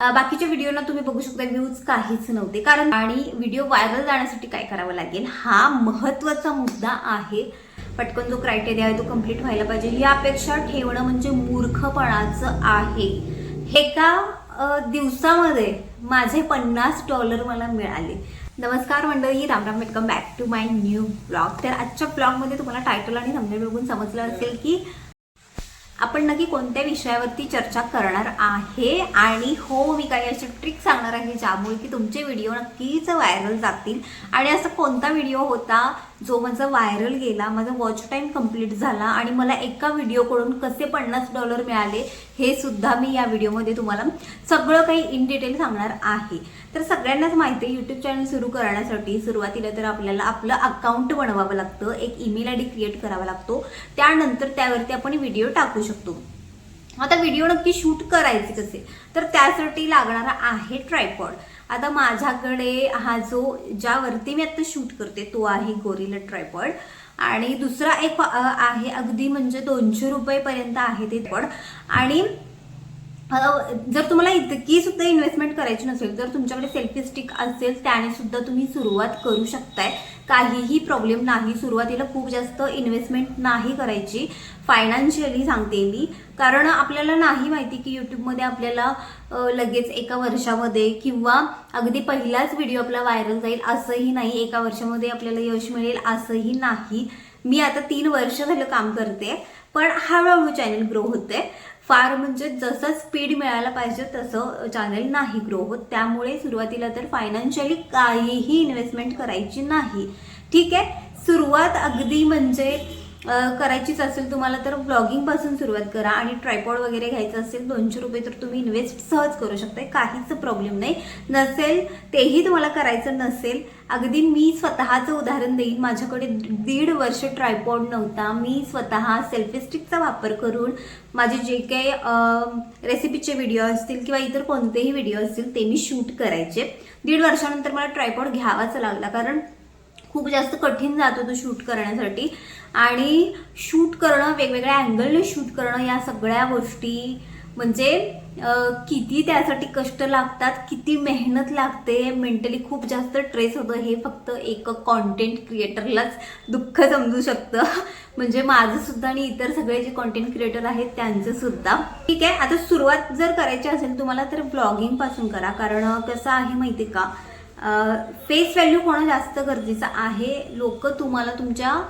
बाकीच्या व्हिडिओना तुम्ही बघू शकता व्ह्यूज काहीच नव्हते. कारण आणि व्हिडिओ व्हायरल जाण्यासाठी काय करावं लागेल हा महत्त्वाचा मुद्दा आहे. पटकन जो क्रायटेरिया आहे तो कंप्लीट व्हायला पाहिजे. ही अपेक्षा ठेवणं म्हणजे मूर्खपणाचं आहे. हे का दिवसामध्ये माझे पन्नास डॉलर मला मिळाले? नमस्कार मंडळी रामराम welcome back to my new blog तर आजच्या ब्लॉगमध्ये तुम्हाला टायटल आणि थंबनेल बघून समजलं असेल की आपण नक्की कोणत्या विषयावरती चर्चा करणार आहे? आणि हो मी काही अशी ट्रिक सांगणार आहे ज्यामुळे की तुमचे व्हिडिओ नक्कीच व्हायरल जातील. आणि असा कोणता व्हिडिओ होता जो माझा व्हायरल गेला माझा वॉच टाईम कंप्लीट झाला आणि मला एका व्हिडिओकडून कसे पन्नास डॉलर मिळाले हे सुद्धा मी या व्हिडिओमध्ये तुम्हाला सगळं काही इन डिटेल सांगणार आहे. तर सगळ्यांनाच माहिती आहे यूट्यूब चॅनल सुरू करण्यासाठी सुरुवातीला तर आपल्याला आपलं अकाउंट बनवावं लागतं एक ईमेल आय डी क्रिएट करावा लागतो त्यानंतर त्यावरती आपण व्हिडिओ टाकू शकतो. आता व्हिडिओ नक्की शूट करायचे कसे? तर त्यासाठी लागणारा आहे ट्रायपॉड आता माझ्याकडे हा जो ज्यावरती मी आता शूट करते तो आहे गोरिला ट्रायपॉड आणि दुसरा एक आहे अगदी म्हणजे दोनशे रुपयेपर्यंत आहे ते पण आणि जर तुम्हाला इतकी सुद्धा इन्व्हेस्टमेंट करायची नसेल तर तुमच्याकडे सेल्फी स्टिक असेल त्याने सुद्धा तुम्ही सुरुवात करू शकताय. काहीही प्रॉब्लेम नाही. सुरुवातीला खूप जास्त इन्व्हेस्टमेंट नाही करायची. फायनान्शियली सांगते मी. कारण आपल्याला नाही माहिती की यूट्यूबमध्ये आपल्याला लगेच एका वर्षामध्ये किंवा अगदी पहिलाच व्हिडिओ आपला व्हायरल जाईल असंही नाही. एका वर्षामध्ये आपल्याला यश मिळेल असंही नाही. मी आता तीन वर्ष झालं काम करते पण हळूहळू चॅनल ग्रो होते. फार म्हणजे जसं स्पीड मिळायला पाहिजे तसं चॅनल नाही ग्रो होत. त्यामुळे सुरुवातीला तर फायनान्शियली काहीही इन्व्हेस्टमेंट करायची नाही. ठीक आहे? सुरुवात अगदी म्हणजे करायचीच असेल तुम्हाला तर ब्लॉगिंगपासून सुरुवात करा आणि ट्रायपॉड वगैरे घ्यायचं असेल दोनशे रुपये तर तुम्ही इन्व्हेस्ट सहज करू शकता काहीच प्रॉब्लेम नाही. नसेल तेही तुम्हाला करायचं नसेल अगदी मी स्वतःचं उदाहरण देईन. माझ्याकडे दीड वर्ष ट्रायपॉड नव्हता. मी स्वतः सेल्फी स्टिकचा वापर करून माझे जे काही रेसिपीचे व्हिडिओ असतील किंवा इतर कोणतेही व्हिडिओ असतील ते मी शूट करायचे. दीड वर्षानंतर मला ट्रायपॉड घ्यावाच लागला. कारण खूप जास्त कठीण जात तो शूट करण्यासाठी. आणि शूट करणं वेगवेगळ्या अँगलने शूट करणं या सगळ्या गोष्टी म्हणजे किती त्यासाठी कष्ट लागतात किती मेहनत लागते मेंटली खूप जास्त ट्रेस होतं. हे फक्त एक कॉन्टेंट क्रिएटरलाच दुःख समजू शकतं. म्हणजे माझं सुद्धा आणि इतर सगळे जे कॉन्टेंट क्रिएटर आहेत त्यांचं सुद्धा. ठीक आहे आता सुरुवात जर करायची असेल तुम्हाला तर ब्लॉगिंगपासून करा. कारण कसं आहे माहिती आहे का? फेस व्हॅल्यू होणं जास्त गरजेचं आहे. लोक तुम्हाला तुमच्या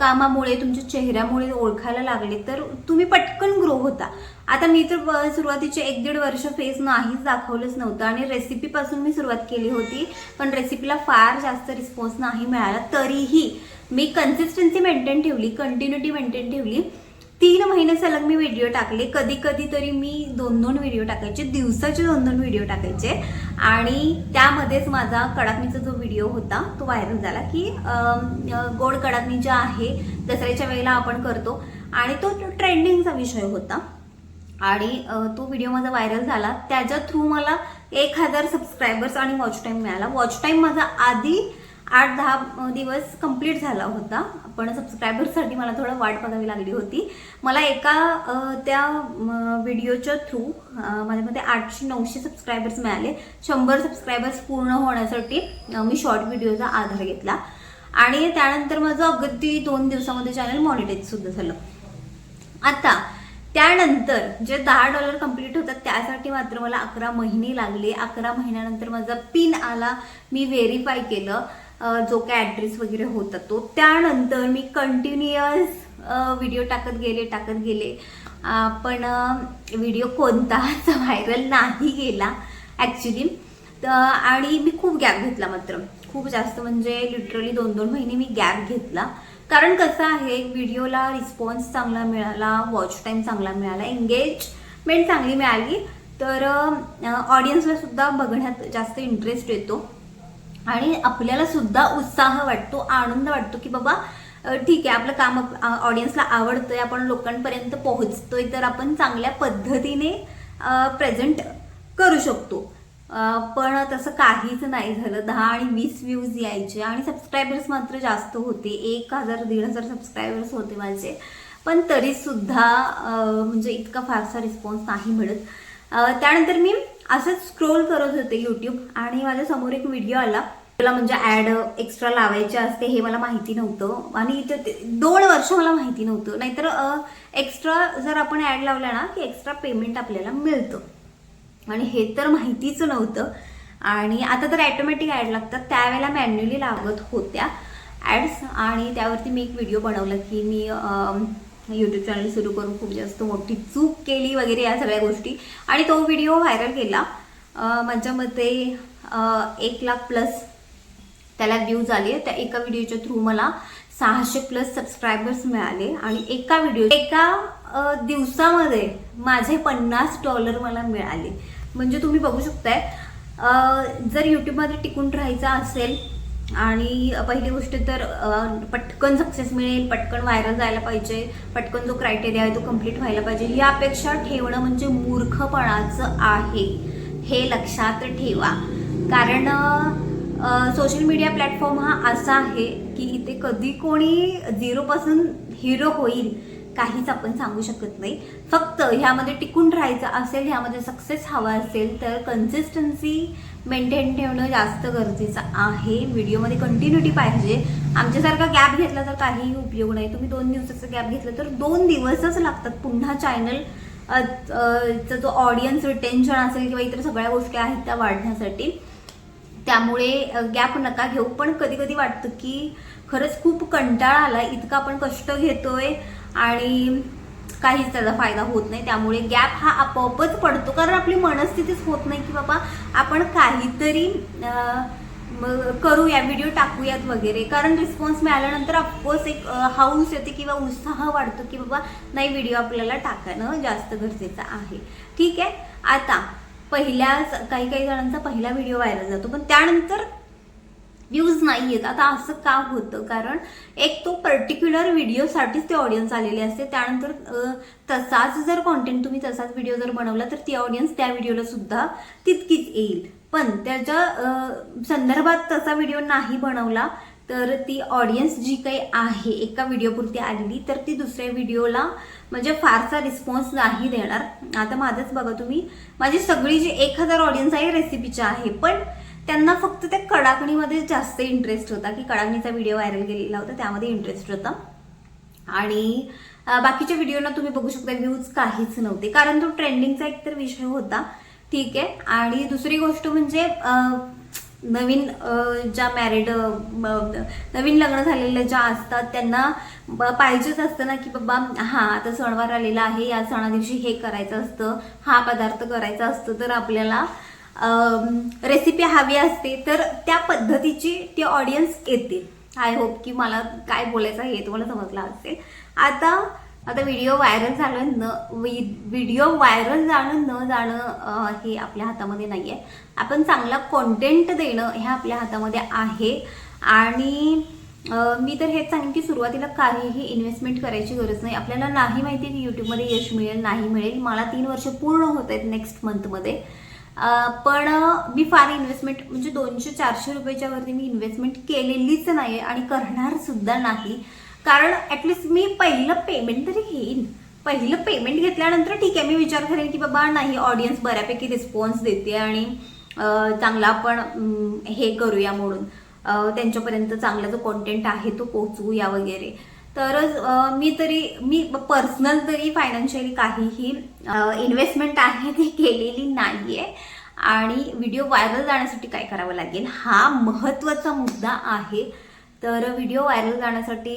कामामुळे तुमच्या चेहऱ्यामुळे ओळखायला लागले तर तुम्ही पटकन ग्रो होता. आता मी तर सुरुवातीचे एक दीड वर्ष फेस नाहीच दाखवलंच नव्हतं आणि रेसिपीपासून मी सुरुवात केली होती. पण रेसिपीला फार जास्त रिस्पॉन्स नाही मिळाला. तरीही मी कन्सिस्टन्सी मेंटेन ठेवली कंटिन्युटी मेंटेन ठेवली. तीन महिने सलग मी व्हिडिओ टाकले. कधी कधी तरी मी दोन दोन व्हिडिओ टाकायचे. दिवसाचे दोन दोन व्हिडिओ टाकायचे. आणि त्यामध्येच माझा कडाकणीचा जो व्हिडिओ होता तो व्हायरल झाला की गोड कडाकणी जे आहे दसऱ्याच्या वेळेला आपण करतो. आणि तो ट्रेंडिंगचा विषय होता. आणि तो व्हिडिओ माझा व्हायरल झाला. त्याच्या थ्रू मला एक हजार सबस्क्रायबर्स आणि वॉच टाईम मिळाला. वॉच टाईम माझा आधी आठ दहा दिवस कंप्लीट झाला होता. पण सबस्क्रायबर्ससाठी मला थोडं वाट बघावी लागली होती. मला एका त्या व्हिडिओच्या थ्रू माझ्यामध्ये आठशे नऊशे सबस्क्रायबर्स मिळाले. शंभर सबस्क्रायबर्स पूर्ण होण्यासाठी मी शॉर्ट व्हिडिओचा आधार घेतला. आणि त्यानंतर माझं अगदी दोन दिवसामध्ये चॅनल मॉनिटाईज सुद्धा झालं. आता त्यानंतर जे दहा डॉलर कंप्लीट होतात त्यासाठी मात्र मला अकरा महिने लागले. अकरा महिन्यानंतर माझा पिन आला. मी व्हेरीफाय केलं. जो काय ॲड्रेस वगैरे होता तो. त्यानंतर मी कंटिन्युअस व्हिडिओ टाकत गेले टाकत गेले. पण व्हिडिओ कोणताच व्हायरल नाही गेला ॲक्च्युली आणि मी खूप गॅप घेतला मात्र. खूप जास्त म्हणजे लिटरली दोन दोन महिने मी गॅप घेतला. कारण कसं आहे व्हिडिओला रिस्पॉन्स चांगला मिळाला वॉच टाईम चांगला मिळाला एंगेजमेंट चांगली मिळाली. तर ऑडियन्सला सुद्धा बघण्यात जास्त इंटरेस्ट येतो. आणि आपल्याला सुद्धा उत्साह वाटतो आनंद वाटतो की बाबा ठीक आहे आपलं काम ऑडियन्सला आवडतंय आपण लोकांपर्यंत पोहोचतोय तर आपण चांगल्या पद्धतीने प्रेझेंट करू शकतो. पण तसं काहीच नाही झालं. दहा आणि वीस व्ह्यूज यायचे आणि सबस्क्रायबर्स मात्र जास्त होते. एक हजार दीड हजार सबस्क्रायबर्स होते माझे. पण तरीसुद्धा म्हणजे इतका फारसा रिस्पॉन्स नाही मिळत. त्यानंतर मी असंच स्क्रोल करत होते युट्यूब आणि माझ्यासमोर एक व्हिडिओ आला. तुला म्हणजे ऍड एक्स्ट्रा लावायचे असते हे मला माहिती नव्हतं. आणि ते- ते- दोन वर्ष मला माहिती नव्हतं. नाहीतर एक्स्ट्रा जर आपण ऍड लावलं ना की एक्स्ट्रा पेमेंट आपल्याला मिळतं. आणि हे तर माहितीच नव्हतं. आणि आता तर ॲटोमॅटिक ॲड लागतात. त्यावेळेला मॅन्युअली लागत होत्या ॲड्स आणि त्यावरती मी एक व्हिडिओ बनवला की मी यूट्यूब चॅनल सुरू करून खूप जास्त मोठी चूक केली वगैरे या सगळ्या गोष्टी. आणि तो व्हिडिओ व्हायरल केला. माझ्या मते एक लाख प्लस त्याला व्ह्यूज आले. त्या एका व्हिडिओच्या थ्रू मला सहाशे प्लस सबस्क्रायबर्स मिळाले. आणि एका व्हिडिओ एका दिवसामध्ये माझे पन्नास डॉलर मला मिळाले. म्हणजे तुम्ही बघू शकताय जर यूट्यूबमध्ये टिकून राहायचं असेल आणि पहिली गोष्ट तर पटकन सक्सेस मिळेल पटकन व्हायरल जायला पाहिजे पटकन जो क्रायटेरिया आहे तो कंप्लीट व्हायला पाहिजे. ही अपेक्षा ठेवणं म्हणजे मूर्खपणाचं आहे. हे लक्षात ठेवा. कारण सोशल मीडिया प्लॅटफॉर्म हा असा आहे की इथे कधी कोणी झिरोपासून हिरो होईल काहीच आपण सांगू शकत नाही. फक्त ह्यामध्ये टिकून राहायचं असेल ह्यामध्ये सक्सेस हवा असेल तर कन्सिस्टन्सी मेंटेन ठेवणं जास्त गरजेचं आहे. व्हिडिओमध्ये कंटिन्युटी पाहिजे. आमच्यासारखा गॅप घेतला तर काहीही उपयोग नाही. तुम्ही दोन दिवसाचा गॅप घेतला तर दोन दिवसच लागतात. पुन्हा चॅनल चा जो ऑडियन्स रिटेन्शन असेल किंवा इतर सगळ्या गोष्टी आहेत त्या वाढण्यासाठी. त्यामुळे गॅप नका घेऊ. पण कधी कधी वाटतं की खरंच खूप कंटाळा आला इतका आपण कष्ट घेतोय आणि काहीच त्याचा फायदा होत नाही. त्यामुळे गॅप हा आपोआपच पडतो. कारण आपली मनस्थितीच होत नाही की बाबा आपण काहीतरी करूया व्हिडिओ टाकूयात वगैरे. कारण रिस्पॉन्स मिळाल्यानंतर ऑफकोर्स एक हाऊस येते किंवा उत्साह वाढतो की बाबा नाही व्हिडिओ आपल्याला टाकणं जास्त गरजेचं आहे. ठीक आहे? आता पहिल्याच काही काही जणांचा पहिला व्हिडिओ व्हायरल जातो. पण त्यानंतर व्ह्यूज नाही आहेत आता असं का होतं? कारण एक तो पर्टिक्युलर व्हिडिओसाठीच ते ऑडियन्स आलेले असते. त्यानंतर तसाच जर कॉन्टेंट तुम्ही तसाच व्हिडिओ जर बनवला तर ती ऑडियन्स त्या व्हिडिओला सुद्धा तितकीच येईल. पण त्याच्या संदर्भात तसा व्हिडिओ नाही बनवला तर ती ऑडियन्स जी काही आहे एका व्हिडिओपुरती आलेली तर ती दुसऱ्या व्हिडिओला म्हणजे फारसा रिस्पॉन्स नाही देणार. आता माझंच बघा तुम्ही. माझी सगळी जी एक हजार ऑडियन्स आहे रेसिपीच्या आहे. पण त्यांना फक्त त्या कडाकणीमध्ये जास्त इंटरेस्ट होता की कडाकणीचा व्हिडिओ व्हायरल केलेला होता त्यामध्ये इंटरेस्ट होता. आणि बाकीच्या व्हिडिओना तुम्ही बघू शकता व्ह्यूज काहीच नव्हते. कारण तो ट्रेंडिंगचा एक तर विषय होता. ठीक आहे. आणि दुसरी गोष्ट म्हणजे नवीन ज्या मॅरिड नवीन लग्न झालेल्या ज्या असतात त्यांना ब- पाहिजेच असतं ना की बाबा हा आता सणवार आलेला आहे या सणादिवशी हे करायचं असतं हा पदार्थ करायचा असतो तर आपल्याला रेसिपी हवी असते तर त्या पद्धतीची ती ऑडियन्स येते. आय होप की मला काय बोलायचं आहे हे तुम्हाला समजलं असेल. आता आता व्हिडिओ व्हायरल झालं न व्हिडिओ व्हायरल जाणं न जाणं हे आपल्या हातामध्ये नाही आहे आपण चांगला कॉन्टेंट देणं हे आपल्या हातामध्ये आहे. आणि मी तर हेच सांगेन की सुरुवातीला काहीही इन्व्हेस्टमेंट करायची गरज नाही. आपल्याला नाही माहिती की यूट्यूबमध्ये यश मिळेल नाही मिळेल. मला तीन वर्ष पूर्ण होत आहेत नेक्स्ट मंथमध्ये पण मी फार इन्व्हेस्टमेंट म्हणजे दोनशे चारशे रुपयाच्या वरती मी इन्व्हेस्टमेंट केलेलीच नाही आणि करणार सुद्धा नाही. कारण ऍटलिस्ट मी पहिलं पेमेंट तरी घेईन. पहिलं पेमेंट घेतल्यानंतर ठीक आहे मी विचार करेन की बाबा नाही ऑडियन्स बऱ्यापैकी रिस्पॉन्स देते आणि चांगला आपण हे करूया म्हणून. त्यांच्यापर्यंत चांगला जो कॉन्टेंट आहे तो पोहोचवूया वगैरे. तरच मी तरी मी पर्सनल तरी फायनान्शियली काहीही इन्व्हेस्टमेंट आहे ती केलेली नाही आहे आणि व्हिडिओ व्हायरल जाण्यासाठी काय करावं लागेल? हा महत्त्वाचा मुद्दा आहे. तर व्हिडिओ व्हायरल जाण्यासाठी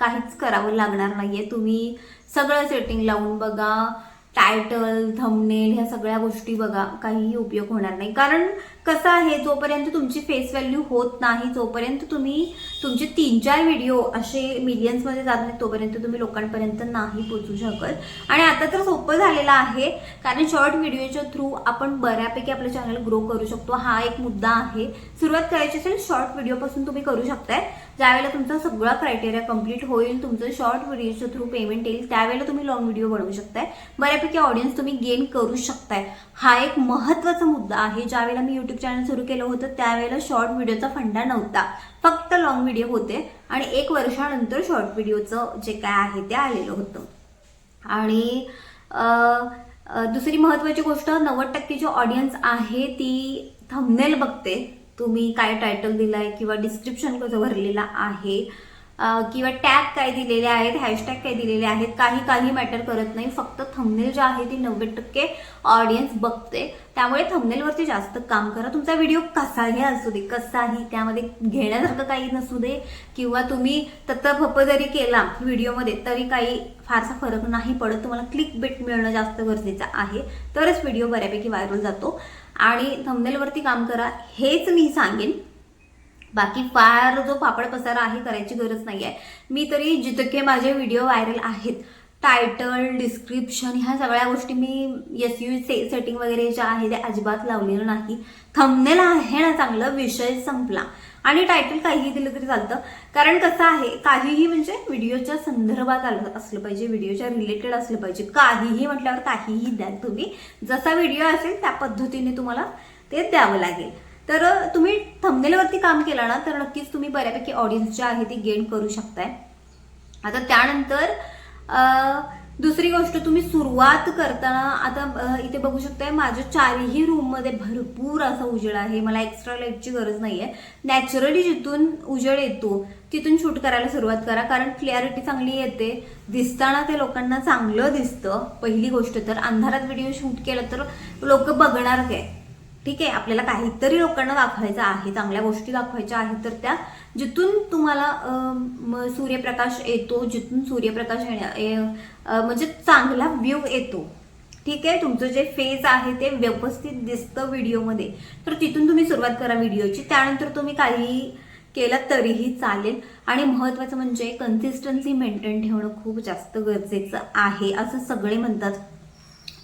काहीच करावं लागणार नाही आहे तुम्ही सगळं सेटिंग लावून बघा. टायटल थंबनेल ह्या सगळ्या गोष्टी बघा. काहीही उपयोग होणार नाही. कारण कसं आहे जोपर्यंत तुमची फेस व्हॅल्यू होत नाही जोपर्यंत तुम्ही तुमचे तीन चार व्हिडिओ असे मिलियन्समध्ये जात नाही तोपर्यंत तुम्ही लोकांपर्यंत नाही पोचू शकत. आणि आता तर सोपं झालेलं आहे. कारण शॉर्ट व्हिडिओच्या थ्रू आपण बऱ्यापैकी आपलं चॅनल ग्रो करू शकतो. हा एक मुद्दा आहे. सुरुवात करायची असेल शॉर्ट व्हिडिओपासून तुम्ही करू शकताय. ज्यावेळेला तुमचा सगळा क्रायटेरिया कंप्लीट होईल तुमचं शॉर्ट व्हिडिओच्या थ्रू पेमेंट येईल त्यावेळेला तुम्ही लॉंग व्हिडिओ बनवू शकताय. बऱ्यापैकी ऑडियन्स तुम्ही गेन करू शकताय. हा एक महत्त्वाचा मुद्दा आहे. ज्यावेळेला मी युट्यूब चॅनल सुरू केलं होतं त्यावेळेला शॉर्ट व्हिडिओचा फंडा नव्हता. फक्त लॉंग व्हिडिओ होते आणि एक वर्षानंतर शॉर्ट व्हिडिओचं जे काय आहे ते आलेलं होतं. आणि दुसरी महत्वाची गोष्ट नव्वद टक्के जी ऑडियन्स आहे ती थंबनेल बघते. तुम्ही काय टायटल दिलाय किंवा डिस्क्रिप्शन कसं भरलेलं आहे किंवा टॅग काय दिलेले आहेत हॅशटॅग काय दिलेले आहेत काही काही मॅटर करत नाही. फक्त थंबनेल जे आहे ती नव्वद टक्के ऑडियन्स बघते. त्यामुळे थंबनेलवरती जास्त काम करा. तुमचा व्हिडिओ कसाही असू दे कसाही त्यामध्ये घेण्यासारखं काही नसू दे. किंवा तुम्ही तत्ता जरी केला व्हिडिओमध्ये तरी काही फारसा फरक नाही पडत. तुम्हाला क्लिक बेट मिळणं जास्त गरजेचं आहे. तरच व्हिडिओ बऱ्यापैकी व्हायरल जातो. आणि थंबनेलवरती काम करा हेच मी सांगेन. बाकी फार जो पापड पसारा आहे करायची गरज नाही आहे मी तरी जितके माझे व्हिडिओ व्हायरल आहेत टायटल डिस्क्रिप्शन ह्या सगळ्या गोष्टी मी एस यू से सेटिंग वगैरे ज्या आहे ते अजिबात लावलेलं नाही. थंबनेल आहे ना चांगलं विषय संपला. आणि टायटल काहीही दिलं तरी चालतं. कारण कसं आहे काहीही म्हणजे व्हिडिओच्या संदर्भात आलं असलं पाहिजे व्हिडिओच्या रिलेटेड असलं पाहिजे. काहीही म्हटल्यावर काहीही द्या तुम्ही. जसा व्हिडिओ असेल त्या पद्धतीने तुम्हाला ते द्यावं लागेल. तर तुम्ही थंबनेलवरती काम केलं ना तर नक्कीच तुम्ही बऱ्यापैकी ऑडियन्स जे आहे ती गेन करू शकताय. आता त्यानंतर दुसरी गोष्ट तुम्ही सुरुवात करताना आता इथे बघू शकताय माझ्या चारही रूममध्ये भरपूर असा उजेड आहे. मला एक्स्ट्रा लाईटची गरज नाहीये. नॅचरली जिथून उजेड येतो तिथून शूट करायला सुरुवात करा. कारण क्लिअरिटी चांगली येते. दिसताना ते लोकांना चांगलं दिसतं. पहिली गोष्ट तर अंधारात व्हिडिओ शूट केलं तर लोक बघणार काय? ठीक आहे आपल्याला काहीतरी लोकांना दाखवायचं आहे चांगल्या गोष्टी दाखवायच्या आहेत तर त्या जिथून तुम्हाला सूर्यप्रकाश येतो जिथून सूर्यप्रकाश येण्या- म्हणजे चांगला व्ह्यू येतो. ठीक आहे तुमचं जे फेस आहे ते व्यवस्थित दिसतं व्हिडिओमध्ये तर तिथून तुम्ही सुरुवात करा व्हिडिओची त्यानंतर तुम्ही काही केलं तरीही चालेल. आणि महत्वाचं म्हणजे कन्सिस्टन्सी मेंटेन ठेवणं खूप जास्त गरजेचं आहे असं सगळे म्हणतात.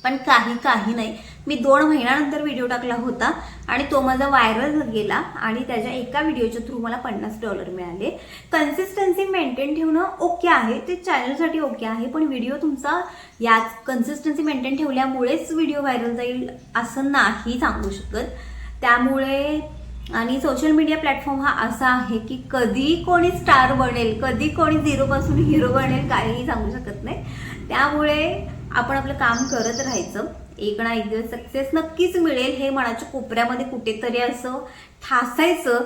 पण काही काही नाही. मी दोन महिन्यानंतर व्हिडिओ टाकला होता आणि तो माझा व्हायरल गेला आणि त्याच्या एका व्हिडिओच्या थ्रू मला पन्नास डॉलर मिळाले. कन्सिस्टन्सी मेंटेन ठेवणं ओके आहे. ते चॅनलसाठी ओके आहे. पण व्हिडिओ तुमचा याच कन्सिस्टन्सी मेंटेन ठेवल्यामुळेच व्हिडिओ व्हायरल जाईल असं नाही सांगू शकत. त्यामुळे आणि सोशल मीडिया प्लॅटफॉर्म हा असा आहे की कधी कोणी स्टार बनेल कधी कोणी झिरोपासून हिरो बनेल काहीही सांगू शकत नाही. त्यामुळे आपण आपलं काम करत राहायचं. एक ना एक दिवस सक्सेस नक्कीच मिळेल हे मनाच्या कोपऱ्यामध्ये कुठेतरी असं ठासायचं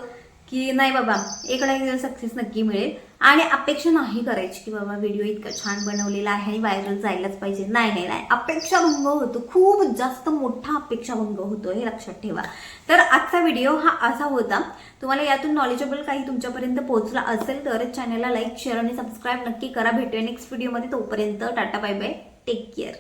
की नाही बाबा एक ना एक दिवस सक्सेस नक्की मिळेल. आणि अपेक्षा नाही करायची की बाबा व्हिडिओ इतका छान बनवलेला आहे आणि व्हायरल जायलाच पाहिजे. नाही नाही नाही. अपेक्षाभंग होतो. खूप जास्त मोठा अपेक्षाभंग होतो हे लक्षात ठेवा. तर आजचा व्हिडिओ हा असा होता. तुम्हाला यातून नॉलेजेबल काही तुमच्यापर्यंत पोहोचला असेल तर चॅनलला लाईक शेअर आणि सबस्क्राईब नक्की करा. भेटूया नेक्स्ट व्हिडिओमध्ये तोपर्यंत tata bye bye take care